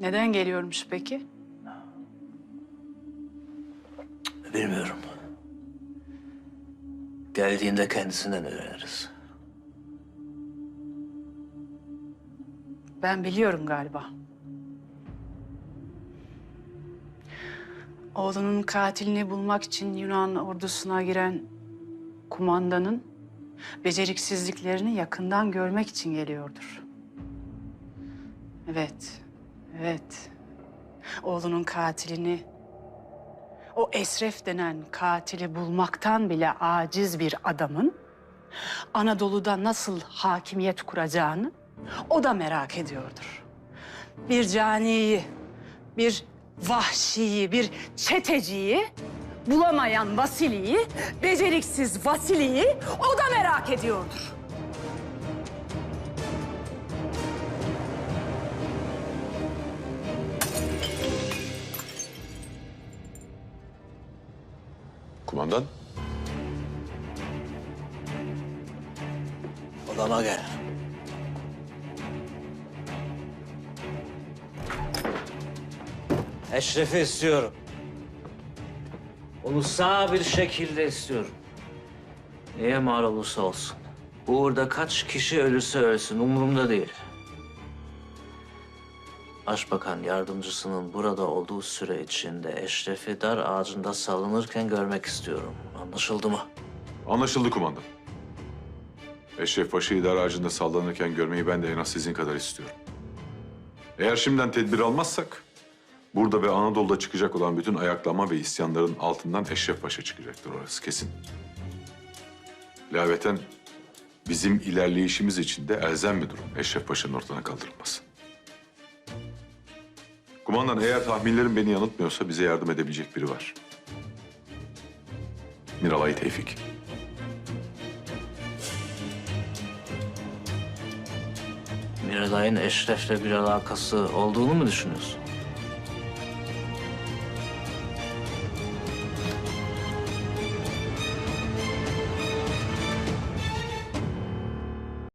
Neden geliyormuş peki? Bilmiyorum. Geldiğinde kendisinden öğreniriz. Ben biliyorum galiba. Oğlunun katilini bulmak için Yunan ordusuna giren kumandanın beceriksizliklerini yakından görmek için geliyordur. Evet, evet. Oğlunun katilini, o Esref denen katili bulmaktan bile aciz bir adamın Anadolu'da nasıl hakimiyet kuracağını o da merak ediyordur. Bir caniyi, bir vahşiyi, bir çeteciyi bulamayan Vasili'yi, beceriksiz Vasili'yi o da merak ediyordur. Kumandan, Odama gel. Eşref'i istiyorum. Onu sağ bir şekilde istiyorum. Neye mal olursa olsun. Uğurda kaç kişi ölürse ölsün umurumda değil. Başbakan yardımcısının burada olduğu süre içinde Eşref'i dar ağacında salınırken görmek istiyorum. Anlaşıldı mı? anlaşıldı kumandan. Eşref Paşa'yı dar ağacında sallanırken görmeyi ben de en az sizin kadar istiyorum. Eğer şimdiden tedbir almazsak, burada ve Anadolu'da çıkacak olan bütün ayaklama ve isyanların altından Eşref Paşa çıkacaktır orası kesin. Laveten bizim ilerleyişimiz için de elzem bir durum Eşref Paşa'nın ortadan kaldırılması. Kumandan eğer tahminlerim beni yanıltmıyorsa bize yardım edebilecek biri var. Miralay Tevfik. Miralay'ın Eşref'le bir alakası olduğunu mu düşünüyorsun?